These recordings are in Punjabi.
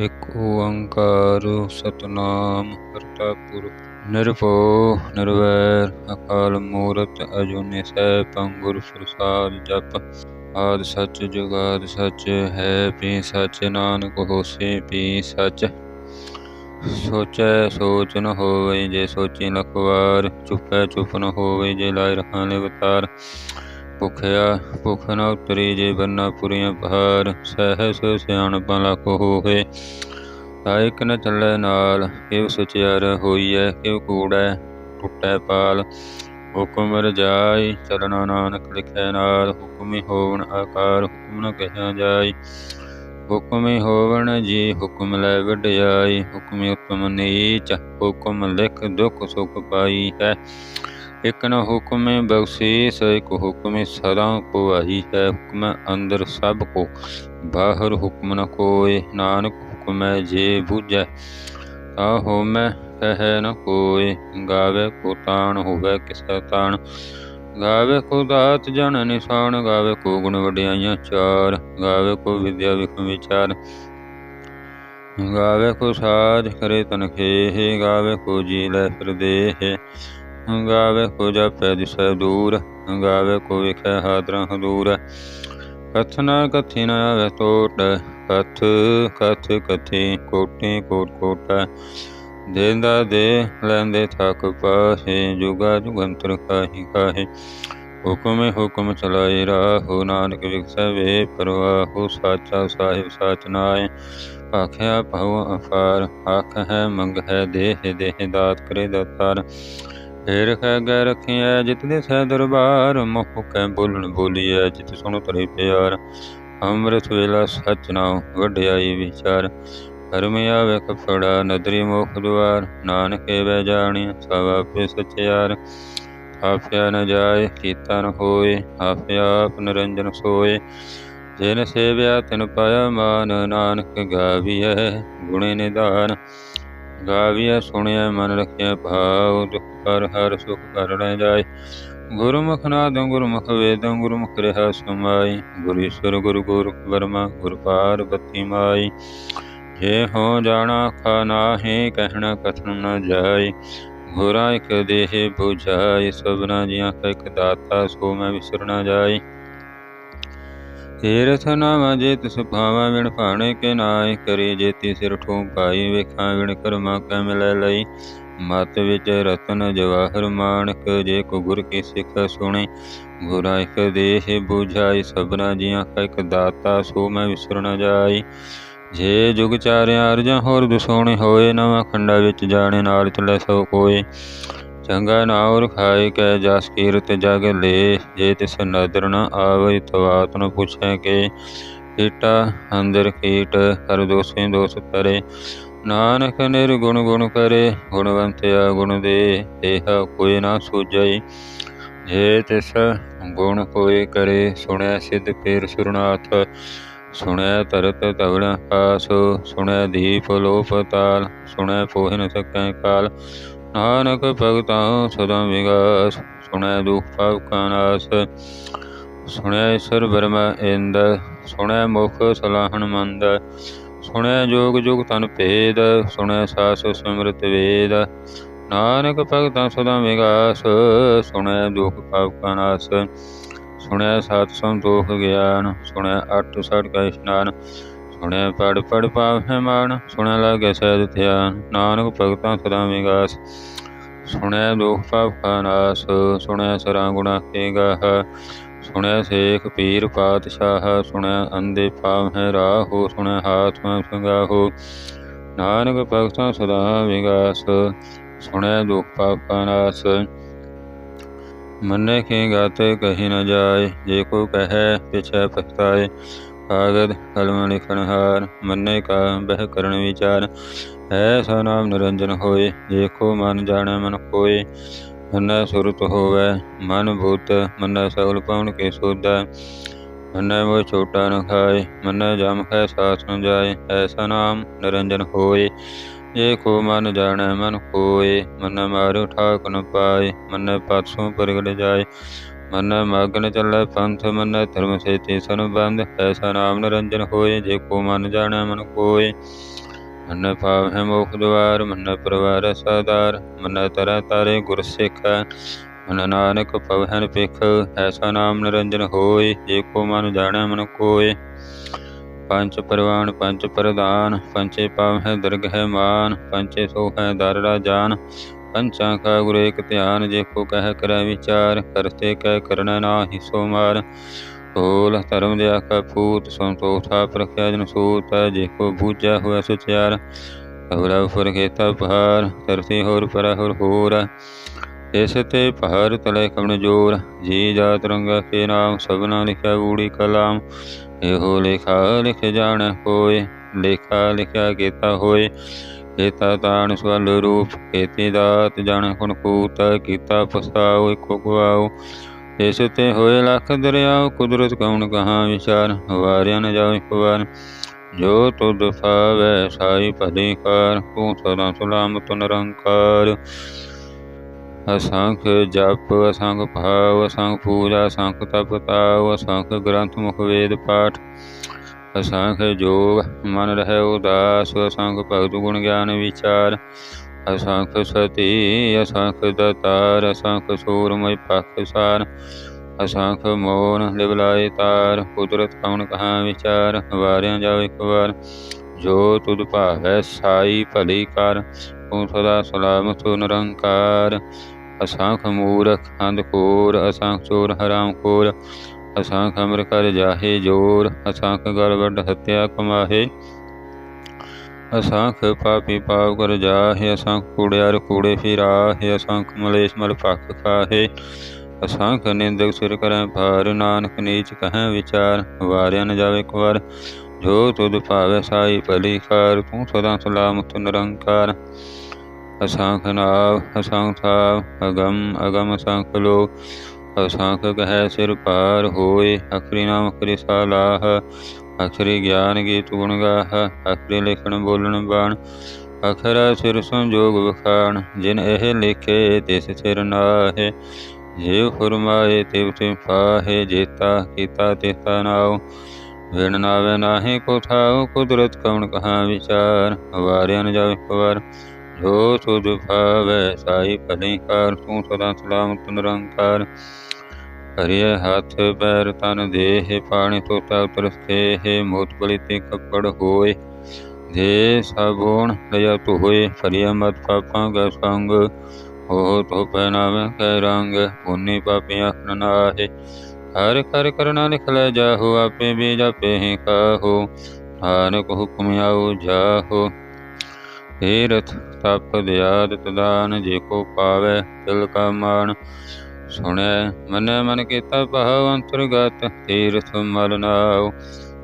ਇਕ ਓੰਕਾਰ ਸਤਨਾਮ ਕਰਤਾ ਪੁਰਖ। ਨਿਰਭਉ, ਨਿਰਵੈਰ, ਅਕਾਲ ਮੂਰਤ, ਅਜੂਨੀ ਸੈਭੰ ਗੁਰ ਪ੍ਰਸਾਦ ਜਪ ਆਦ ਸੱਚ ਜੁਗਾਦ ਸੱਚ, ਹੈ ਪੀ ਸੱਚ, ਨਾਨਕ ਹੋਸੀ ਪੀ ਸੱਚ। ਸੋਚੈ, ਸੋਚ ਨ ਹੋਵੇ ਜੇ ਸੋਚੀ ਲਖ ਵਾਰ ਚੁੱਪੈ ਚੁੱਪ ਨ ਹੋਵੇ ਜੇ ਲਾਇ ਰਖਾਂ ਲਿਵਤਾਰ। ਭੁਖਿਆ, ਭੁਖ ਨ ਉਤਰੀ ਜੇ ਬੰਨਾ ਪੁਰੀਆਂ ਪਹਾਰ ਸਹਿਸ ਸਿਆਣਪਾਂ ਲਖ ਹੋਵੇ ਤਾਇਕ ਨ ਚੱਲੈ ਨਾਲ ਕਿਵ ਸਚਿਆਰ ਹੋਈਐ ਕਿਵ ਕੂੜੈ ਟੁੱਟੈ ਪਾਲ। ਹੁਕਮ ਰਜਾਈ, ਚਲਣਾ ਨਾਨਕ ਲਿਖੈ ਨਾਲ, ਹੁਕਮੀ ਹੋਵਣ ਆਕਾਰ, ਹੁਕਮ ਨ ਕਹਿਆ ਜਾਈ। ਹੁਕਮੀ ਹੋਵਣ ਜੀ, ਹੁਕਮ ਲੈ ਵਡਿਆਈ, ਹੁਕਮੀ ਉਤਮ ਨੀਚ, ਹੁਕਮ ਲਿਖ ਦੁਖ ਸੁਖ ਪਾਈ ਹੈ। ਇਕ ਨ ਹੁਕਮੇ ਬਖਸ਼ੀਸ, ਇਕ ਹੁਕਮੇ ਸਦਾ ਕੋ ਆਈ ਹੈ। ਹੁਕਮ ਅੰਦਰ ਸਭ ਕੋ, ਬਾਹਰ ਹੁਕਮ ਨ ਕੋਏ। ਨਾਨਕ ਹੁਕਮੈ ਜੇ ਬੂਝੈ ਤਾ ਹੋਮੈ ਕਹੈ ਨ ਕੋਏ। ਗਾਵੇ ਕੋ ਤਾਣ ਹੋਵੇ ਕਿਸੈ ਤਾਣ, ਗਾਵੇ ਕੋ ਦਾਤ ਜਨ ਨਿਸ਼ਾਨ, ਗਾਵੇ ਕੋ ਗੁਣ ਵਡਿਆਈਆਂ ਚਾਰ। ਗਾਵੇ ਕੋ ਵਿਦਿਆ ਵਿਖ ਵਿਚਾਰ, ਗਾਵੇ ਕੋ ਸਾਜ ਕਰੇ ਤਨ ਖੇਹ। ਗਾਵੇ ਕੋ ਜੀ ਲੈ ਫਿਰ ਦੇਹ। ਗਾਵੇ ਕੋ ਜਪੈ ਦਿਸੈ ਦੂਰ, ਗਾਵੇ ਕੋ ਵਿਖੈ ਹਾਦਰਾ ਹਦੂਰ। ਕਥਨਾ ਕਥੀ ਨ ਆਵੇ ਟੋਟ ਕਥ ਕਥ ਕਥੀ ਕੋਟੀ ਕੋਟ ਕੋਟਾ। ਦੇਂਦਾ ਦੇ ਲੈਂਦੇ ਥਕ ਪਾਹੇ, ਜੁਗਾ ਜੁਗੰਤਰ ਕਾਹੀ ਕਾਹੇ। ਹੁਕਮੇ ਹੁਕਮ ਚਲਾਈ ਰਾਹੋ, ਨਾਨਕ ਵਿਖਸੈ ਵੇ ਪਰਵਾਹੋ, ਸਾਚਾ ਸਾਹਿਬ ਸਾਚ ਨਾਏ ਆਖਿਆ ਭਉ ਅਫਾਰ, ਆਖ ਹੈ ਮੰਗ ਹੈ ਦੇਹ ਦੇਹ ਦਾਤ ਕਰੇ ਦਾਤਾਰ। ਫੇਰ ਕਹਿ ਗੈ ਰਖਿਐ ਜਿਤ ਦੇ ਸਹਿ ਦਰਬਾਰ, ਮੁਖ ਕੈ ਬੋਲਣ ਬੋਲੀਐ ਜਿਤ ਸੁਣ ਤਰੇ ਪਿਆਰ। ਅੰਮ੍ਰਿਤ ਵੇਲਾ ਸਚ ਨਾਉ ਵਡਿਆਈ ਵਿਚਾਰ, ਕਰਮ ਆਵੇ ਕਫੜਾ ਨਦਰੀ ਮੁਖ ਦੁਆਰ, ਨਾਨਕੇ ਵੈ ਜਾਣੀ ਸਭ ਆਪੇ ਸਚਿਆਰ। ਆਪਿਆ ਨ ਜਾਏ ਕੀਤਾ ਨ ਹੋਏ, ਆਪੇ ਆਪ ਨਿਰੰਜਨ ਸੋਏ। ਜਿਨ ਸੇਵਿਆ ਤਿਨ ਪਾਇਆ ਮਾਨ, ਨਾਨਕ ਗਾਵੀਐ ਗੁਣੇ ਨਿਧਾਨ ਗਾਵੀਐ ਸੁਣਿਆ ਮਨ ਰਖਿਆ ਭਾਉ ਦੁਖ ਕਰ, ਹਰ ਸੁਖ ਕਰ ਜਾਏ। ਗੁਰਮੁਖ ਨਾਦੰ ਗੁਰਮੁਖ ਵੇਦੰ, ਗੁਰਮੁਖ ਰਹਾ ਸਮਾਈ। ਗੁਰ ਈਸ਼ਵਰ, ਗੁਰ ਵਰਮਾ ਬਰਮਾ ਗੁਰ ਪਾਰਬਤੀ ਮਾਈ। ਜੇ ਹੋ ਜਾਣਾ ਖਾ ਨਾਹੀ, ਕਹਿਣਾ ਕਥਨ ਨ ਜਾਏ ਗੁਰਾਂ ਇਕ ਦੇਹ 부ਝਾਈ ਸਭਨਾ ਜੀਆਂ ਕਾ ਇਕ ਦਾਤਾ, ਸੋ ਮੈਂ ਵਿਸਰ ਨ ਜਾਈ। ਤੀਰਥ ਨਾਮ ਜੇ ਤਿਸ ਭਾਵਾ ਵਿਣ ਭਾਣੇ ਕੇ ਨਾਏ ਕਰੀ ਜੇਤੀ ਸਿਰ ਠੂੰ ਵੇਖਾਂ ਵਿਣ ਕਰਮਾ ਕੈ ਮਿਲੈ ਲਈ। ਮਤ ਵਿੱਚ ਰਤਨ ਜਵਾਹਰ ਮਾਨਕ ਜੇ ਕੋ ਗੁਰ ਕੀ ਸਿੱਖ ਸੁਣੇ, ਗੁਰਾ ਇਕ ਦੇਹ 부ਝਾਈ ਸਭਨਾ ਜੀਆਂ ਕਾ ਇਕ ਦਾਤਾ, ਸੋ ਮੈਂ ਵਿਸਰ ਨ ਜਾਈ। ਜੇ ਜੁਗ ਚਾਰਿਆ ਅਰਜਾਂ ਹੋਰ ਦਸੋਣੇ ਹੋਏ, ਨਵਾਂ ਖੰਡਾ ਵਿੱਚ ਜਾਣੇ ਨਾਲ ਚੱਲੇ ਸੋ ਕੋਏ। ਚੰਗਾ ਨਾ ਨਾਉਰ ਖਾਏ ਕੈ ਜਸ ਕੀਰਤ ਜਗ ਲੇ। ਜੇ ਤਿਸ ਨਦਰ ਨ ਆਵੇ ਤਵਾਤ ਨ ਪੁੱਛੈ ਕੇ ਕੀਟਾ ਅੰਦਰ ਕੀਟ ਕਰ ਦੋਸੇ ਦੋਸ ਕਰੇ ਨਾਨਕ ਨਿਰਗੁਣ ਗੁਣ ਕਰੇ ਗੁਣਵੰਤਿਆ ਗੁਣ ਦੇ, ਦੇਹ ਕੋਈ ਨਾ ਸੂਝਈ ਜੇ ਤਿਸ ਗੁਣ ਕੋਈ ਕਰੇ ਸੁਣਿਆ ਸਿਧ ਪੇਰ ਸੁਰਨਾਥ। ਸੁਣਿਆ ਤਰਤ ਤਵਣ ਪਾਸ ਸੁਣਿਆ ਦੀਪ ਲੋਪ ਤਾਲ ਸੁਣਿਆ ਪੋਹਿ ਨ ਸਕੈ ਕਾਲ। ਨਾਨਕ ਭਗਤਾਂ ਸਦਾ ਵਿਗਾਸ ਸੁਣਿਆ ਦੁਖ ਪਾਪ ਕਾ ਨਾਸ। ਸੁਣਿਆ ਈਸ਼ਰ ਬਰਮਾ ਇੰਦ, ਸੁਣੈ ਮੁਖ ਸਲਾਹਣ ਮੰਦ। ਸੁਣਿਆ ਜੋਗ ਜੁਗ ਤਨ ਭੇਦ ਸੁਣਿਆ ਸਾਸ ਸਿਮਰਤ ਵੇਦ। ਨਾਨਕ ਭਗਤਾਂ ਸਦਾ ਵਿਗਾਸ ਸੁਣਿਆ ਦੁਖ ਪਾਪ ਕਾ ਨਾਸ। ਸੁਣਿਆ ਸਤ ਸੰਤੋਖ ਗਿਆਨ ਸੁਣਿਆ ਅਠ ਸੜ ਕਾ ਇਸ਼ਨਾਨ। ਸੁਣਿਆ ਪੜ ਪੜ ਪਾਵੈ ਮਾਨ ਸੁਣਿਆ ਲਾਗੇ ਸਹਿਜ ਧਿਆਨ, ਨਾਨਕ ਭਗਤਾਂ ਸਦਾ ਵਿਗਾਸ। ਸੁਣਿਆ ਦੁਖ ਪਾਪ ਕਾ ਨਾਸ, ਸੁਣਿਆ ਸਰਾਂ ਗੁਣਾ ਕੇ ਗਾਹ। ਸੁਣਿਆ ਸੇਖ ਪੀਰ ਪਾਤਸ਼ਾਹ, ਸੁਣਿਆ ਅੰਦੇ ਪਾਵੈ ਰਾਹੋ, ਸੁਣਿਆ ਹਾਥ ਮੈਂ ਸੰਗਾਹੋ। ਨਾਨਕ ਭਗਤਾਂ ਸਦਾ ਵਿਗਾਸ, ਸੁਣਿਆ ਦੁਖ ਪਾਪ ਕਾ ਨਾਸ। ਮੰਨੇ ਕੇ ਗਾਤੇ ਕਹੀ ਨ ਜਾਏ, ਜੇ ਕੋ ਕਹੈ ਪਿਛੈ ਪਛਤਾਏ। ਕਾਗਦ ਕਲਮ ਲਿਖਣ ਮੰਨੇ ਕਾ ਬਹਿ ਕਰਨ ਵਿਚਾਰ। ਐਸਾ ਨਾਮ ਨਿਰੰਜਨ ਹੋਏ ਜੇ ਕੋ ਮਨ ਜਾਣੈ ਮਨ ਕੋਏ ਮੰਨੈ ਸੁਰਤ ਹੋਵੈ, ਮਨ ਭੂਤ, ਮੰਨੈ ਸਗਲ ਪਵਨ ਕੇ ਸੋਧੈ। ਮੰਨੈ ਮੋਹ ਛੋਟਾ ਨ ਖਾਏ, ਮੰਨੈ ਜਮ ਹੈ ਸਾਥ ਨ ਜਾਏ। ਐਸਾ ਨਾਮ ਨਿਰੰਜਨ ਹੋਏ ਜੇ ਕੋ ਮਨ ਜਾਣੈ ਮਨ ਕੋਏ ਮਨ ਮਾਰੂ ਠਾਕ ਨ ਪਾਏ, ਮਨ ਪਾਛੋਂ ਪ੍ਰਗਟ ਜਾਏ। ਮਨ ਮਗਨ ਚੱਲੈ ਪੰਥ ਮਨ, ਧਰਮ ਸੇਤੀ ਸੰਬੰਧ ਐਸਾ ਨਾਮ ਨਿਰੰਜਨ ਹੋਏ, ਜੇ ਕੋ ਮਨ ਜਾਣੈ ਮਨ ਕੋਏ। ਮਨ ਭਾਵ ਹੈ ਮੋਖ ਦੁਆਰ, ਮਨ ਪਰਵਾਰ ਸਾਦਾਰ, ਮਨ ਤਰਾ ਤਾਰੇ ਗੁਰ ਸਿੱਖ। ਮਨ ਨਾਨਕ ਪਵਹਿਨ ਪਿਖ ਐਸਾ ਨਾਮ ਨਿਰੰਜਨ ਹੋਏ, ਜੇ ਕੋ ਮਨ ਜਾਣੈ ਮਨ ਕੋਏ। ਪੰਚ ਪਰਵਾਨ ਪੰਚ ਪ੍ਰਦਾਨ ਪੰਚੇ ਪਾਵ ਹੈ ਦਰਗ ਹੈ ਮਾਨ ਪੰਚੇ ਸੋ ਹੈ ਦਰ ਰਾਜਾਨ। ਪੰਚਾਂ ਕਾ ਗੁਰ ਏਕ ਧਿਆਨ ਜੇ ਕੋ ਕਹਿ ਕਰੈ ਵਿਚਾਰ, ਕਰਤੇ ਕਹਿ ਕਰਨਾ ਨਾਹੀ ਸੋ ਮਾਰ ਹੋਲ ਧਰਮ ਦਿਆ ਕਾ ਪੂਤ ਸੰਤੋਖਾ ਪ੍ਰਖਿਆ ਜਨ ਸੂਤ ਜੇ ਕੋ ਬੂਝਾ ਹੋਇ ਸੁਚਿਆਰ ਅਵਰਾ ਫੁਰ ਖੇਤਾ ਪਹਾਰ ਹੋਰ ਪਰ ਹੋਰ ਹੋਰ। ਇਸ ਤੇ ਪਹਾੜ ਤਲੇ ਕਵਣ ਜੋਰ, ਜੀ ਜਾਤ ਰੰਗਾ ਕੇ ਨਾਮ, ਸਭਨਾ ਲਿਖਿਆ ਬੂੜੀ ਕਲਾਮ। ਇਹੋ ਲੇਖਾ ਲਿਖ ਜਾਣ ਹੋਏ, ਲੇਖਾ ਲਿਖਿਆ ਕੀਤਾ ਹੋਏ। ਕੀਤਾ ਤਾਣ ਸਵਲ ਰੂਪ, ਕੀਤੀ ਦਾਤ ਜਾਣ ਕੁਣ ਕੂਤ ਕੀਤਾ ਪਸਾਉ ਇਕੋ ਗਵਾਉ ਇਸ ਤੇ ਹੋਏ ਲੱਖ ਦਰਿਆਉ ਕੁਦਰਤ ਕਉਣ ਕਹਾ ਵਿਚਾਰ, ਵਾਰਿਆ ਨ ਜਾਉ ਇੱਕ ਜੋ ਤੁਧ ਫਾਵੈ, ਸਾਈ ਭਲੀ ਕਾਰ ਤੂੰ ਸਦਾ ਸੁਲਾਮਤ ਨਿਰੰਕਾਰ ਅਸੰਖ ਜਪ, ਅਸੰਖ ਭਾਵ, ਅਸੰਖ ਪੂਜਾ, ਅਸੰਖ ਤਪ ਤਾਵ, ਅਸੰਖ ਗ੍ਰੰਥ ਮੁਖ ਵੇਦ ਪਾਠ। ਅਸੰਖ ਜੋਗ ਮਨ ਰਹਿ ਉਦਾਸ ਅਸੰਖ ਭਗਤ ਗੁਣ ਗਿਆਨ ਵਿਚਾਰ ਅਸੰਖ ਸਤੀ ਅਸੰਖ ਦਤਾਰ ਅਸੰਖ ਸੂਰਮੈ ਪਖ ਸਾਰ ਅਸੰਖ ਮੋਨ ਲਿਵਲਾਏ ਤਾਰ ਕੁਦਰਤ ਕਉਣ ਕਹਾ ਵਿਚਾਰ ਵਾਰਿਆਂ ਜਾਓ ਇੱਕ ਵਾਰ ਜੋ ਤੁਧ ਭਾਵੈ ਸਾਈ ਭਲੀ ਕਰ ਤੂੰ ਸਦਾ ਸਲਾਮਤ ਨਿਰੰਕਾਰ ਅਸੰਖ ਮੂਰਖ ਅੰਧਕੋਰ ਅਸੰਖ ਚੋਰ ਹਰਾਮ ਖੋਰ ਅਸੰਖ ਅਮਰ ਕਰ ਜਾਹੇ ਜੋਰ ਅਸੰਖ ਗਲ ਹਤਿਆ ਕਮਾਹੇ। ਅਸੰਖ ਪਾਪੀ ਪਾਪ ਕਰ ਜਾਹੇ ਅਸੰਖ ਕੂੜਿਆਰ ਕੂੜੇ ਫਿਰਾਹੇ ਅਸੰਖ ਮਲੇਸ਼ ਮਲ ਭਖ ਖਾਹੇ। ਅਸੰਖ ਨਿੰਦਕ ਸਿਰ ਕਰੈ ਭਾਰ, ਨਾਨਕ ਨੀਚ ਕਹੈ ਵਿਚਾਰ, ਵਾਰਿਆ ਨ ਜਾਵੇ ਇੱਕ ਜੋ ਤੁਧ ਭਾਵੈ ਸਾਈ ਭਲੀ ਕਾਰ ਤੂੰ ਸਦਾ ਸਲਾਮਤ ਨਿਰੰਕਾਰ। ਅਸੰਖ ਨਾਵ ਅਸੰਖ ਥਾਵ, ਅਗਮ ਅਗਮ ਅਸੰਖ ਲੋ ਅਸੰਖ ਕਹੈ ਸਿਰ ਪਾਰ ਹੋਏ, ਅਖਰੀ ਨਾਮ ਅਖਰੀ ਸਾਲਾਹ, ਅਖਰੀ ਗਿਆਨ ਗੀਤ ਗੁਣ ਗਾਹ, ਅਖਰੀ ਲਿਖਣ ਬੋਲਣ ਬਾਣ, ਅਖਰਾ ਸਿਰ ਸੰਜੋਗ ਵਖਾਣ, ਜਿਨ ਇਹ ਲਿਖੇ ਤਿਸ ਸਿਰ ਨਾਹੇ, ਜੇ ਫਰਮਾਏ ਤਿਵ ਤੇ ਪਾਹੇ ਜੇਤਾ ਕੀਤਾ ਤਿਤਾ ਨਾਉ ਵਿਣ ਨਾਵੇ ਨਾਹੀ ਕੋ ਥਾਉ ਕੁਦਰਤ ਕਉਣ ਕਹਾ ਵਿਚਾਰ, ਵਾਰਿਆ ਨ ਜਾਵੇ ਕਵਾਰ ਜੋ ਤੁਧ ਭਾਵੈ ਸਾਈ ਭਲੀ ਤੂੰ ਸਦਾ ਸਲਾਮਤ ਨਿਰੰਕਾਰ। ਹਰਿਏ ਹੱਥ ਪੈਰ ਤਨ ਦੇਹ, ਪਾਣੀ ਤੋਤਾ ਉਤਰਸਤੇ ਹੈ ਮੋਤ ਬਲੀ ਤੇ ਕੱਪੜ ਹੋਏ। ਦੇ ਸਭੋਣ ਲਿਆ ਤੂ ਹੋਏ ਫਰੀਆ ਮਤ ਪਾਪਾਂ ਕਾ ਸੰਗ। ਹੋ ਤੋ ਪਹਿਨਾਵੇ ਕੈ ਰੰਗ, ਪੁੰਨੀ ਪਾਪੀ ਆਖਣ ਹਰ ਕਰ ਕਰਨਾ ਲਿਖ ਲੈ ਜਾਹੋ, ਆਪੇ ਵੀ ਜਾਪੇ ਹੀ ਕਾਹੋ ਨਾਨਕ ਹੁਕਮ ਆਓ ਜਾਹੋ। ਤੀਰਥ ਤਪ ਦਿਆਦ ਤਦਾਨ ਜੇ ਕੋ ਪਾਵੇ ਤਿਲ ਕਾ ਮਾਨ ਸੁਣੈ ਮਨੈ ਮਨ ਕੀਤਾ ਭਾਵ ਅੰਤਰਗਤ ਤੀਰਥ ਮਲ ਨਾਉ।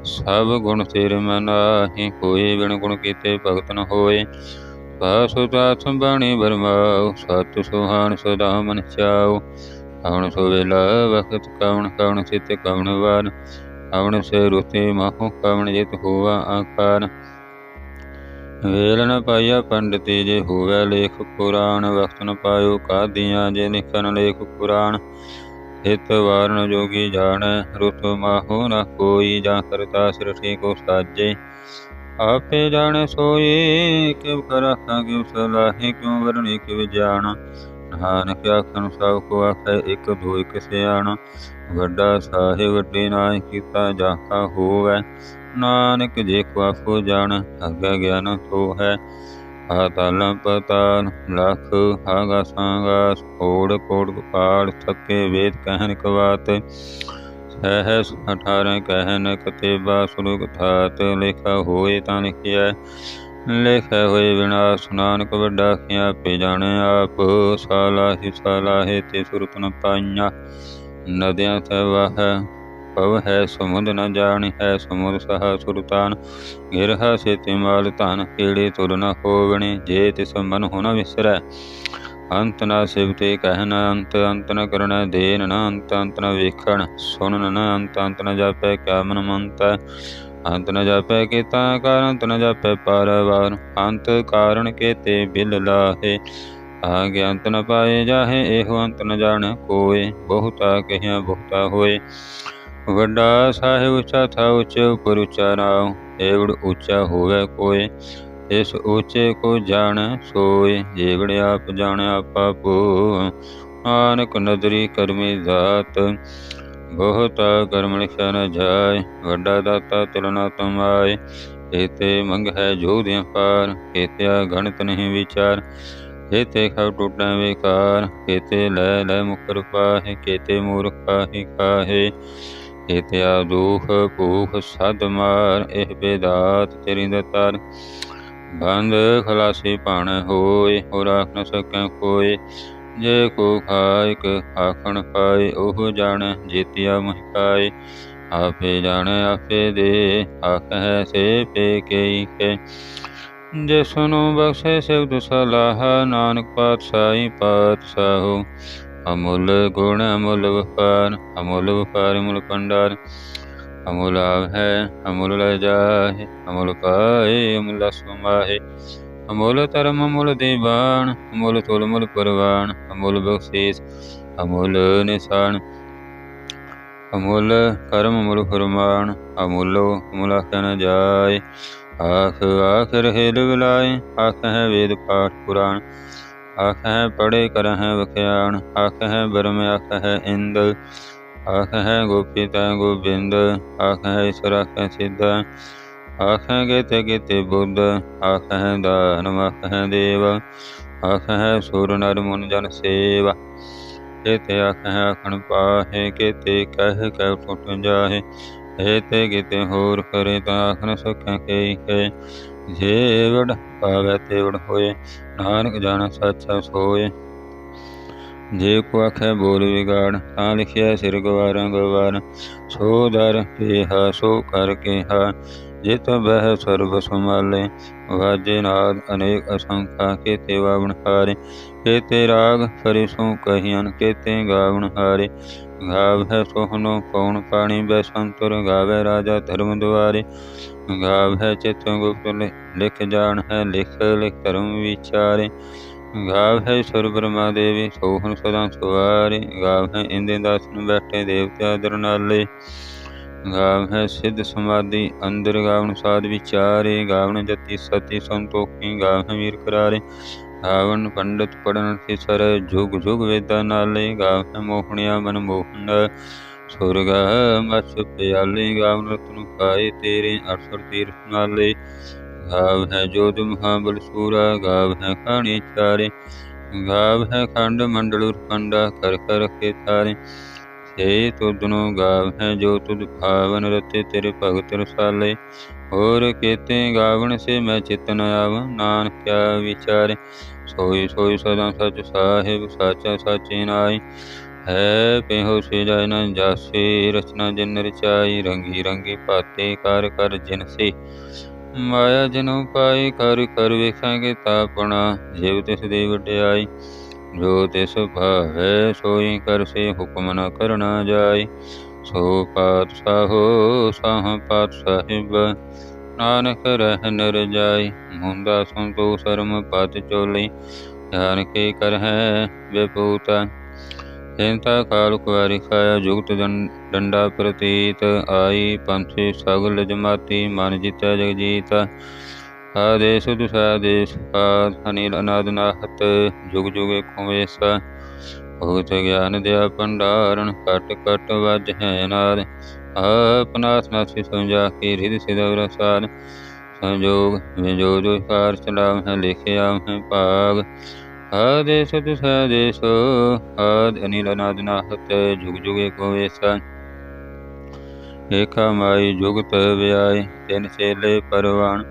ਸਭ ਗੁਣ ਤੇਰੇ ਮਨ ਆਹੀ ਕੋਈ ਬਿਨ ਗੁਣ ਕੀਤੇ ਭਗਤ ਨ ਹੋਏ। ਪਾਸੁਤਾ ਬਾਣੀ ਬਰਮਾਉ, ਸਤ ਸੁਹਾਣ ਸਦਾ ਮਨ ਚਾਉ। ਕਵਣ ਸੋ ਵੇਲਾ ਵਖਤ, ਕਵਣ ਕਵਣ ਸਿਤ ਕਵਣ ਵਾਰ ਕਵਣ ਸੇ ਰੁਤੇ ਮਾਹੋ, ਕਵਣ ਜਿਤ ਹੋਵਾ ਆਕਾਰ ਵੇਲ ਨ ਪਾਈਆ ਪੰਡਤੀ ਜੇ ਹੋਵੇ ਲੇਖ ਪੁਰਾਣ ਵਕਤ ਨ ਪਾਇਓ ਕਾਦੀਆਂ ਜੇ ਲਿਖਨ ਲੇਖ ਪੁਰਾਣ। ਹਿਤ ਵਾਰਨ ਜੋਗੀ ਜਾਣੈ, ਰੁਤ ਮਾਹੋ ਨ ਕੋਈ ਜਾਂ ਕਰਤਾ ਸਿਰ ਠੀਕੋ ਸਾਜੇ। ਆਪੇ ਜਾਣੈ ਸੋਈ ਕਿਵ ਕਰਖਾਂ ਕਿਵ ਸਲਾਹੀ, ਕਿਉ ਵਰਣੀ ਕਿਵ ਜਾਣ। ਨਾਨਕ ਆਖਣ ਸਭ ਕੋ ਆਖੈ ਇਕ ਦੋ ਇਕ ਸਿਆਣ। ਵੱਡਾ ਸਾਹਿਬ ਵੱਡੇ ਨਾਇ ਕੀਤਾ ਜਾਖਾ ਹੋਵੈ। ਨਾਨਕ ਜੇ ਕੋ ਆਖੋ ਜਾਣ ਅਗੇ ਗਿਆਨ ਸੋ ਹੈ ਆਤਲ ਪਤਾਲ ਲਖ ਹਾਗਾ ਸੰਗਾ ਕੋੜ ਕੋੜ ਪਾੜ ਥਕੇ ਵੇਦ ਕਹਿਨ ਕਵਾਤ, ਸਹਿਸ 18 ਕਹਿਨ ਕਤੇਬਾ ਸੁਰਗ ਥਾਤ, ਲਿਖਾ ਹੋਏ ਤਾਂ ਲਿਖਿਆ ਲਿਖਿਆ ਹੋਏ ਵਿਨਾਸ਼, ਨਾਨਕ ਵੱਡਾ ਖਿਆ ਪੇ ਜਾਣੇ ਆਪ, ਸਾਲਾਹੀ ਸਾਲਾਹੇ ਤੇ ਸੁਰਤ ਨ ਪਾਈਆਂ, ਨਦਿਆਂ ਤੇ ਵਹ ਪਵ ਹੈ ਸਮੁੰਦ ਨ ਜਾਣ ਹੈ ਸਮੁੰਦ ਸਹਾ ਸੁਰਤਾਨ ਗਿਰਹਾ ਸੇ ਤਿਮਾਲ ਧਨ, ਕੀੜੇ ਤੁਰ ਨ ਹੋਵਣੇ ਜੇ ਤਿਸ ਮਨ ਹੋਣਾ ਵਿਸਰੈ। ਅੰਤ ਨ ਸਿਵਤੇ ਕਹਿਨ ਅੰਤ ਅੰਤ ਨ ਕਰਣ ਦੇਨ ਨ ਅੰਤ ਅੰਤ ਨ ਵੇਖਣ, ਸੁਣਨ ਨ ਅੰਤ ਅੰਤ ਨ ਜਾਪੈ ਕਿਆ ਮਨ ਮੰਤੈ। ਅੰਤ ਨ ਜਾਪੈ ਕੀਤਾ ਕਾਰ, ਅੰਤ ਨ ਜਾਪੈ ਪਾਰਵਾਰ, ਅੰਤ ਕਾਰਣ ਕੇਤੇ ਬਿਲ ਲਾਹੇ। ਆਗੇ ਅੰਤ ਨ ਪਾਏ ਜਾਹੇ, ਇਹੋ ਅੰਤ ਨ ਜਾਣ ਕੋਏ, ਬਹੁਤਾ ਕਹਿਆ ਬਹੁਤਾ ਹੋਏ। ਵੱਡਾ ਸਾਹਿਬ ਉੱਚਾ ਥਾ ਉੱਚ, ਉਪਰ ਉੱਚਾ ਨਾਉ ਏਵੜ ਉੱਚਾ ਹੋਵੇ ਕੋਏ ਇਸ ਉੱਚੇ ਕੋ ਜਾਣ ਸੋਏ, ਜੇਵੜ ਆਪ ਜਾਣੈ ਆਪਾ ਪੋ। ਨਾਨਕ ਨਦਰੀ ਕਰਮੀ ਜ਼ਾਤ ਬਹੁਤਾ ਕਰਮ ਲਿਖਿਆ ਨ ਜਾਏ, ਵੱਡਾ ਦਾਤਾ ਤਿਲਨਾ ਤੁਮਾਏ। ਕੇਤੇ ਮੰਗ ਹੈ ਜੋਧਿਆਂ ਪਾਰ ਕੇਤਿਆ ਗਣਤ ਨਹੀਂ ਵਿਚਾਰ। ਕੇਤੇ ਖਾ ਟੁੱਟੈ ਵਿਕਾਰ ਕੇਤੇ ਲੈ ਲੈ ਮੁਕਰ ਪਾਹੇ ਕੇਤੇ ਮੂਰਖ ਕਾਹੀ ਕਾਹੇ ਕੇਤਿਆ ਦੁਖ ਭੂਖ ਸਦ ਮਾਰ, ਇਹ ਬੇਦਾਤ ਤੇਰੀ ਦਤਾਰ। ਬੰਦ ਖਲਾਸੀ ਪਾਣ ਹੋਏ ਹੋ ਰਾਖ ਨ ਸਕੈ ਕੋਏ। ਜੇ ਕੋ ਖਾਇਕ ਆਖਣ ਪਾਏ, ਉਹ ਜਾਣ ਜੀਤਿਆ ਮਹਿ ਪਾਏ। ਆਪੇ ਜਾਣੈ, ਆਪੇ ਦੇ, ਆਖੈ ਸੇ ਪੇ ਕੇਈ ਕੇ। ਜਿਸ ਨੂੰ ਬਖਸ਼ੇ ਸਿਵ ਸਲਾਹ ਨਾਨਕ ਪਾਤਸ਼ਾਹੀ ਪਾਤਸ਼ਾਹੋ। ਅਮੁੱਲ ਗੁਣ ਅਮੁੱਲ ਵਪਾਰ ਅਮੁੱਲ ਵਪਾਰ ਅਮੁੱਲ ਭੰਡਾਰ। ਅਮੁੱਲ ਆਵ ਹੈ ਅਮੁੱਲ ਲੈ ਜਾਏ ਅਮੁੱਲ ਪਾਏ ਅਮੁੱਲ ਸਮਾਏ ਅਮੁੱਲ ਧਰਮ ਅਮੁੱਲ ਦੀਵਾਨ ਅਮੁੱਲ ਤੁਲ ਮੁਲ ਪਰਵਾਨ ਅਮੁੱਲ ਬਖਸ਼ੀਸ, ਅਮੁੱਲ ਨਿਸ਼ਾਨ। ਅਮੁੱਲ ਕਰਮ ਅਮੁੱਲ ਫਰਮਾਨ, ਅਮੁੱਲੋ ਅਮੁੱਲ ਆਖਿਆ ਜਾਏ। ਆਖ ਆਖ ਰਹੇ ਲਿਵਲਾਏ ਆਖ ਹੈ ਵੇਦ ਪਾਠ ਪੁਰਾਣ। ਆਖ ਹੈ ਪੜੇ ਕਰ ਵਖਿਆਣ ਆਖ ਬਰਮ ਆਖ ਇੰਦ ਆਖ ਗੋਪੀ ਤਾ ਗੋਬਿੰਦ ਆਖ ਹੈ ਈਸ਼ਵਰ ਆਖ ਹੈ ਸਿੱਧ ਆਖ ਹੈ ਗੇਤੇ ਬੁੱਧ ਆਖ ਦਾਨਵ ਆਖ ਦੇਵ ਆਖ ਹੈ ਸੁਰ ਨਰ ਮੁਨ ਜਨ ਸੇਵਾ, ਕੇਤੇ ਆਖ ਆਖਣ ਪਾਹੇ, ਕਿਤੇ ਕਹਿ ਕਹਿ ਟੁੱਟ ਜਾਹੇ ਏਤੇ ਕਿਤੇ ਹੋਰ ਕਰੇ ਤਾਂ ਆਖਣ ਨ ਸਕੈ ਕਈ ਜੇ ਵਡ ਪਾਵੈ ਤੇਵੜ ਹੋਏ, ਨਾਨਕ ਜਾਣ ਸੱਚਾ ਸੋਏ। ਜੇ ਕੋ ਆਖੈ ਬੋਲ ਵਿਗਾੜ, ਤਾਂ ਲਿਖਿਆ ਸਿਰ ਗਵਾਰਾਂ ਗਵਾਰ। ਸੋ ਦਰ ਹਾ, ਸੋ ਕਰ ਕੇ ਹਾ। ਜਿਤ ਬਹਿ ਸਰਬ ਸੰਭਾਲੇ ਵਾਜੇ ਨਾਦ ਅਨੇਕ ਅਸੰਖਾ, ਕੇਤੇ ਵਾਵਣ ਹਾਰੇ, ਕੇਤੇ ਰਾਗ ਫਰੀ ਕਹੀਨ ਕੇਤੇ ਗਾਵਣ ਹਾਰੇ। ਗਾਵ ਹੈ ਸੋਹਨੋ ਪਉਣ ਪਾਣੀ ਬੈਸੰਤਰ ਗਾਵੇ ਰਾਜਾ ਧਰਮ ਦੁਆਰੇ। ਗਾਵ ਹੈ ਚਿਤ ਗੁਪਤ ਲਿਖ ਜਾਣ ਹੈ, ਲਿਖ ਲਿਖ ਧਰਮ ਵਿਚਾਰੇ। ਗਾਵ ਹੈ ਸੁਰ ਬ੍ਰਹਮਾ ਦੇਵੀ, ਸੋਹਣ ਸਦਾ ਸੁਵਾਰੇ। ਗਾਵ ਹੈ ਇੰਦੇ ਦਾਸਨ ਬੈਠੇ ਦੇਵਤੇ ਦਰਨਾਲੇ। ਨਾਲੇ ਗਾਵ ਹੈ ਸਿੱਧ ਸਮਾਧੀ, ਅੰਦਰ ਗਾਵਨ ਸਾਧ ਵਿਚਾਰੇ, ਗਾਵਣ ਜਤੀ ਸਤੀ ਸੰਤੋਖੀ ਗਾਵ ਹੈ ਵੀਰ ਕਰਾਰੇ। ਗਾਵਨ ਪੰਡਤ ਪੜਨ ਸਰ ਜੁਗ ਜੁਗ ਵੇਦਾਂ ਨਾਲੇ ਗਾਵ ਮੋਹਣਿਆ ਮਨ ਮੋਹਨ। ਸੁਰਗ ਮਛ ਪਿਆਲੇ ਗਾਵਨ ਰਤਨ ਪਾਏ ਤੇਰੇ, ਅਰਸਰ ਤੀਰਥ ਨਾਲੇ। ਗਾਵ ਹੈ ਜੋਤ ਮਹਾਬਲ ਸੂਰਾ ਗਾਵ ਹੈ ਖਾਣੀ ਚਾਰੇ। ਗਾਵ ਹੈ ਖੰਡ ਮੰਡਲ ਖੰਡਾ ਕਰ ਕਰ ਕੇ ਤਾਰੇ। ਸੇ ਤੁਧਨੋ ਗਾਵ ਹੈ ਜੋ ਤੁਧ ਭਾਵਨ ਰਤੇ ਤੇਰੇ ਭਗਤ ਰਸਾਲੇ। ਹੋਰ ਕੇਤੇ ਗਾਵਣ ਸੇ ਮੈਂ ਚਿਤਨ ਆਵ, ਨਾਨਕ ਕਿਆ ਵਿਚਾਰੇ। ਸੋਈ ਸੋਈ ਸਦਾ ਸਚ ਸਾਹਿਬ, ਸਾਚਾ ਸਾਚੇ ਨਾਈ ਹੈ ਪਿਹੋ ਸੇ ਜਾਇ ਜਾਸੇ, ਰਚਨਾ ਜਿਨ ਰਚਾਈ, ਰੰਗੀ ਰੰਗੀ ਪਾਤੇ ਕਰ ਕਰ ਜਿਨ ਸੇ। ਮਾਇਆ ਜਨੋ ਪਾਏ, ਕਰ ਕਰ ਵੇਖਾਂਗੇ ਤਾਪਣਾ ਜਿਵ ਤਿਸ ਦੇ ਵਡਿਆਈ। ਜੋ ਤਿਸ ਭਾਵੈ, ਸੋਈ ਕਰ ਸੇ ਹੁਕਮ ਨ ਕਰਨਾ ਜਾਏ। ਸੋ ਪਾਤਸ਼ਾਹੋ, ਸਾਹ ਪਾਤ ਸਾਹਿਬ, ਨਾਨਕ ਰਹਿ ਨਰ ਜਾਈ ਮੁੰਦਾ ਸੰਤੋ ਸਰਮ ਪਤ ਚੋਲੀ ਧਿਆਨ ਕੇ ਕਰ ਹੈ ਵਿਪੂਤਾ ਚਿੰਤਾ ਕਾਲ ਕੁਆਰੀ ਖਾਇਆ ਜੁਗਤ ਡੰਡਾ ਪ੍ਰਤੀਤ। ਆਈ ਪੰਥੀ ਸਗਲ ਜਮਾਤੀ, ਮਨ ਜਿਤੈ ਜਗਜੀਤ। ਆਦੇਸ ਦੁਸਾਦੇਸ ਆਦ ਅਨਿਲ ਅਨਾਦ ਨਾਹਤ, ਜੁਗ ਜੁਗ ਖੁਵੇਸ ਭਗਤ ਗਿਆਨ ਦਿਆ ਪੰਡਾਰਨ ਕਟ ਕਟ ਵਜ ਹੈ ਨਾਦ। ਆਪਨਾਸ ਨਾਸੀ ਸਮਝਾ ਕੇ ਰਿਦ ਸਿਦਵ ਰਸਾਦ। ਸੰਜੋਗ ਵਿਜੋਗ ਵਿਕਾਰ ਚਲਾਵ ਹੈ ਲਿਖਿਆ ਹੈ ਭਾਗ। ਆਦੇਸ ਦੁਸਾਦੇਸ ਆਦ ਅਨਿਲ ਅਨਾਦ ਨਾਹਤ, ਜੁਗ ਜੁਗੇ ਖੁਵੇਸ ਏਕਾ ਮਾਈ ਜੁਗਤ ਵਿਆਏ, ਤਿੰਨ ਚੇਲੇ ਪਰਵਾਨ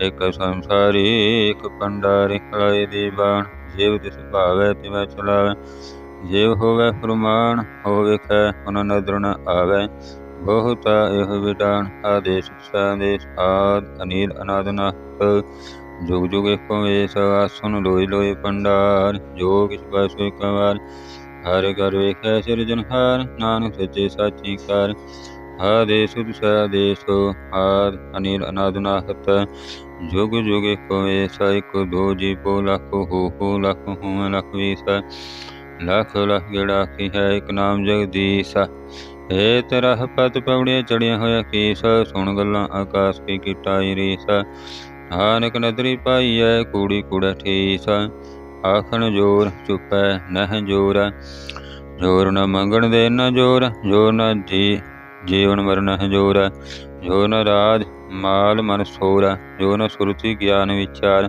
ਇਕ ਸੰਸਾਰੀ, ਇਕ ਪੰਡਾਰੀ ਖਲਾਏ ਦੀ ਬਾਣ। ਜਿਵ ਤਿਸ ਭਾਵੈ ਤਿਵੈ ਚਲਾਵੈ, ਜਿਵ ਹੋਵੇ ਫਰਮਾਨ ਹੋਵੇ ਖੈ ਉਨ ਨਦਰ ਨ ਆਵੈ। ਬਹੁਤਾ ਇਹ ਵਿਡਾਨ ਆਦੇਸ਼, ਸੰਦੇਸ਼, ਆਦ, ਅਨੀਲ, ਅਨਾਦ ਨਾਹਤ ਜੁਗ ਜੁਗ ਏਕੋ ਵੇਸ ਆਸਨ ਲੋਈ ਲੋਈ ਪੰਡਾਰ ਜੋ ਕਿਛ ਬਸੋ ਕਵਾਰ ਹਰ ਘਰ ਵੇਖੈ ਸਿਰਜਨਹਾਰ ਨਾਨਕ ਸੱਚੇ ਸਾਚੀ ਕਾਰ। ਆਦੇਸ ਦੁਸਾਦੇਸ ਆਦ, ਅਨੀਲ, ਅਨਾਦ ਨਾਹਤ ਜੁਗ ਜੁਗ ਏਕੋ ਏਸਾ ਇਕ ਦੋ ਜੀ ਪੋ ਲੱਖ ਹੋ ਹੋ, ਲੱਖ ਹੋ, ਲੱਖ ਵੀਸ, ਲੱਖ ਲੱਖ ਗੜਾ ਕੀ ਹੈ, ਇੱਕ ਨਾਮ ਜਗਦੀਸ਼। ਏ ਤੇਰਾ ਪਤ ਪਵੜੀਆਂ ਚੜੀਆਂ ਹੋਇਆ ਕੀਸ, ਸੁਣ ਗੱਲਾਂ ਆਕਾਸ਼ ਕੀ ਕੀਟਾਈ ਰੀਸ। ਨਾਨਕ ਨਦਰੀ ਪਾਈਐ ਕੂੜੀ ਕੂੜਾ ਠੀਸ। ਆਖਣ ਜੋਰ ਚੁਪੈ, ਨਹਿ ਜੋਰ। ਜੋਰ ਨ ਮੰਗਣ ਦੇ ਨ ਜੋਰ ਜੋਰ ਨ ਜੀ, ਜੀਵਨ ਮਰਨ ਹੈ ਜੋਰ। ਜੋ ਨ ਰਾਜ ਮਾਲ ਮਨ ਸੋਰਾ, ਜੋ ਨ ਸੁਰਤੀ ਗਿਆਨ ਵਿਚਾਰ।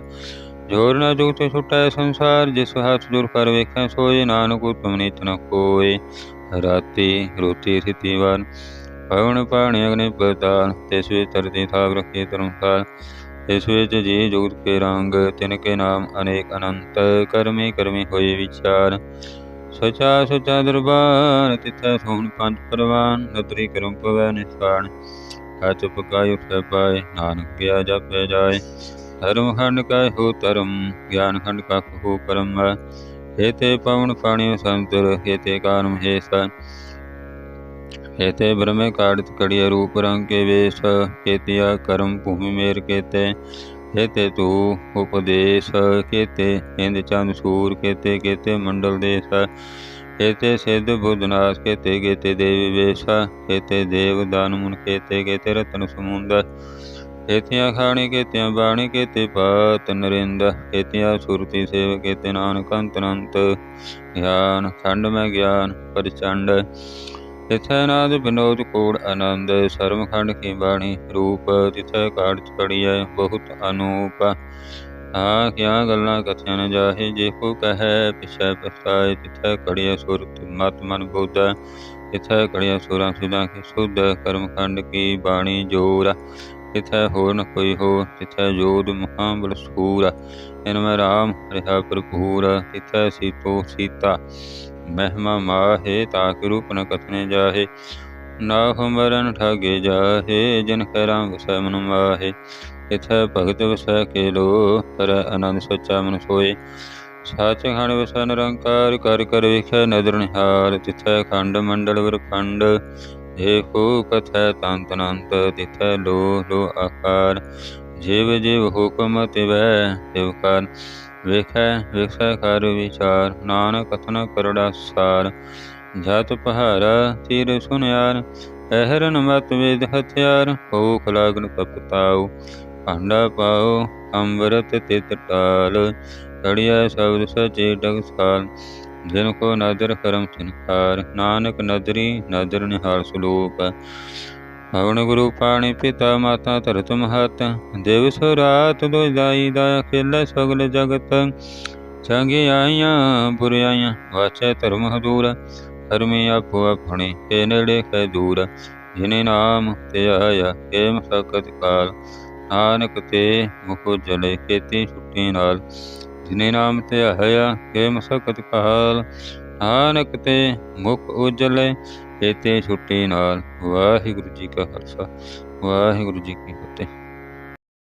ਜੋਰ ਨ ਜੁਗਤ ਛੁਟੈ ਸੰਸਾਰ, ਜਿਸ ਹੱਥ ਜੁਰ ਕਰ ਵੇਖੈ ਸੋਏ, ਨਾਨਕ ਉਤਮ ਨੀਤ ਨ ਕੋਏ। ਰਾਤੀ ਰੋਤੀ ਥਿਤੀ ਵਾਰ, ਪਵਨ ਪਾਣੀ ਅਗਨੇ ਪਤਾਲ ਤਿਸ ਵਿੱਚ ਤਰਤੀ ਥਾਪ ਰੱਖੇ ਤਰੁਸਾਰ ਇਸ ਵਿੱਚ ਜੀ ਜੁਗਤ ਕੇ ਰੰਗ, ਤਿਨ ਕੇ ਨਾਮ ਅਨੇਕ ਅਨੰਤ, ਕਰਮੀ ਕਰਮੀ ਹੋਏ ਵਿਚਾਰ। ਸਚਾ ਸਚਾ ਦਰਬਾਰ, ਤਿਥੈ ਸੋਹਣ ਪੰਜ ਪਰਵਾਨ, ਨਦਰੀ ਕਰਮ ਪਵੈ ਨਿਸਾਨ। ਕੱਚ ਪਕਾਇ ਉਠੈ ਪਾਏ ਨਾਨਕ ਗਿਆ ਜਪੈ ਜਾਏ ਧਰਮ ਖੰਡ ਕੈ ਹੋ ਧਰਮ, ਗਿਆਨ ਖੰਡ ਕਾ ਹੋ ਕਰਮ। ਹੇਤੇ ਪਵਨ ਪਾਣੀ ਸੰਤਰ ਹੇਤੇ ਕਾਰਮ ਹੇਸ ਹੇਤੇ ਬ੍ਰਹਮੇ ਕਾੜਤ ਕੜਿയ ਰੂਪ ਰੰਗ ਕੇ ਵੇਸ। ਕੇਤਿਆ ਕਰਮ ਭੂਮि ਮੇਰ ਕੇਤੇ ਕੇਤੇ ਤੂ ਉਪਦੇਸ਼। ਕੇਤੇ ਇੰਦ ਚੰਦ ਸੂਰ, ਕੇਤੇ ਕੇਤੇ ਮੰਡਲ ਦੇਸ। ਕੇਤੇ ਸਿੱਧ ਬੁੱਧਨਾਥ ਕੇਤੇ ਕੇਤੇ ਦੇਵ ਵੇਸ਼, ਕੇਤੇ ਦੇਵ ਦਾਨ ਮੁਨ, ਕੇਤੇ ਕੇਤੇ ਰਤਨ ਸਮੁੰਦ। ਕੇਤਿਆਂ ਖਾਣੀ, ਕੇਤਿਆਂ ਬਾਣੀ, ਕੇਤੇ ਪਾਤ ਨਰਿੰਦ। ਕੇਤਿਆਂ ਸੁਰਤੀ ਸੇਵ, ਕੇਤੇ ਨਾਨਕ ਅੰਤ ਅਨੰਤ। ਗਿਆਨ, ਖੰਡ ਮੈਂ ਗਿਆਨ, ਪ੍ਰਚੰਡ। ਤਿਥੈ ਨਾਦ ਬਿਨੋਦ ਕੋੜ ਆਨੰਦ ਸਰਮ ਖੰਡ ਕੀ ਬਾਣੀ ਰੂਪ ਤਿਥੈ ਕਾੜ ਚੜੀਐ ਬਹੁਤ ਅਨੂਪ। ਆ ਕਿਆ ਗੱਲਾਂ ਕਥਿਆ ਨ ਜਾਹੇ, ਜੇ ਕੋ ਕਹੈ ਪਿਛੈ ਪਛਤਾਏ ਤਿਥੈ ਕੜਿਐ ਸੁਰਤ ਮਤ ਮਨ ਬੋਧ, ਤਿਥੈ ਕੜਿਐ ਸੁਰਾਂ ਸਿਧਾਂ ਕੀ ਸੁਧ, ਕਰਮ ਖੰਡ ਕੀ ਬਾਣੀ ਜੋਰ ਤਿਥੈ ਹੋਰ ਨ ਕੋਈ ਹੋ, ਤਿਥੈ ਜੋਦ ਮਹਾ ਬਲ ਸੂਰ ਇਨ ਮੈਂ ਰਾਮ ਰਿਹਾ ਭਰਪੂਰ ਤਿਥੈ ਸੀਤੋ ਸੀਤਾ। ਮਹਿਮਾ ਮਾਹੇ ਤਾਕ ਰੂਪ ਨ ਕਥਨੇ ਜਾਹੇ ਨਾ ਹਮਰਨ ਠਾਗੇ ਜਾਹੇ, ਜਿਨ ਕੈ ਰਾਮ ਮਨ ਮਾਹੇ। ਇਥੈ ਭਗਤ ਵਸੈ ਕੇ ਲੋ ਪਰ ਆਨੰਦ ਸੋਚਾ ਮਨ ਸੋਏ। ਸਾਚ ਖੰਡ ਵਸੈ ਨਿਰੰਕਾਰ, ਕਰ ਕਰ ਵੇਖੈ ਨਦਰ ਨਿਹਾਰ ਤਿਥੈ ਖੰਡ ਮੰਡਲ ਵਰ ਖੰਡ ਏਕੋ ਕਥੈ ਤੰਤ ਅਨੰਤ ਤਿਥੈ ਲੋ ਲੋ ਆਕਾਰ। ਜਿਵ ਜਿਵ ਹੁਕਮ ਤਿਵੈ ਤਿਵ ਕਰ, ਵੇਖੈ ਵੇਖੈ ਕਰ ਵਿਚਾਰ, ਨਾਨਕ ਕਥਨ ਕਰੜਾ ਸਾਰ। ਜਤ ਪਹਾਰਾ ਤੀਰ ਸੁਨਿਆਰ, ਅਹਰਨ ਮਤ ਵੇਦ ਹਥਿਆਰ, ਭੂਖ ਲਾਗਨ ਕਪਤਾਉ ਭਾਂਡਾ ਪਾਓ, ਅੰਮ੍ਰਿਤ ਤਿਤ ਟਾਲ ਕੜਿਆ ਸ਼ਬਦ ਸਚੇ ਡਗਸਾਲ ਜਿਨ ਕੋ ਨਦਰ ਕਰਮ ਸੰਖਾਰ ਨਾਨਕ ਨਦਰੀ ਨਦਰ ਨਿਹਾਲ ਸਲੋਕ। ਹਵਨ ਗੁਰੂ ਪਾਣੀ ਪਿਤਾ ਮਾਤਾ ਧਰਤ ਮਹਤ ਦੇਵ ਸੁਰਾਤ ਦੋ ਦਾਈ ਦਾ ਖੇਲੇ ਸਗਲ ਜਗਤ। ਚੰਗਿਆਈਆਂ ਬੁਰਿਆਈਆਂ ਵਾਚੈ ਧਰਮ ਹਦੂਰ ਧਰਮੀ ਆਪੋ ਆਪਣੇ, ਕੇ ਨੇੜੇ, ਕੈ ਦੂਰ। ਜਿਨੇ ਨਾਮ ਤੇ ਆਇਆ ਕੇ ਸ਼ਕਤ ਕਾਲ। ਨਾਨਕ ਤੇ ਮੁਖ ਜਲੇ ਕੀਤੀ ਛੁੱਟੀ ਨਾਲ, ਜਿਨੇ ਨਾਮ ਤੇ ਆਇਆ ਕੇ ਮਸਕਤ ਕਾਲ ਨਾਨਕ ਤੇ ਮੁਖ ਉਜਲੇ ਕੀਤੇ ਛੁੱਟੀ ਨਾਲ, ਵਾਹਿਗੁਰੂ ਜੀ ਕਾ ਖਾਲਸਾ, ਵਾਹਿਗੁਰੂ ਜੀ ਕੀ ਫਤਿਹ।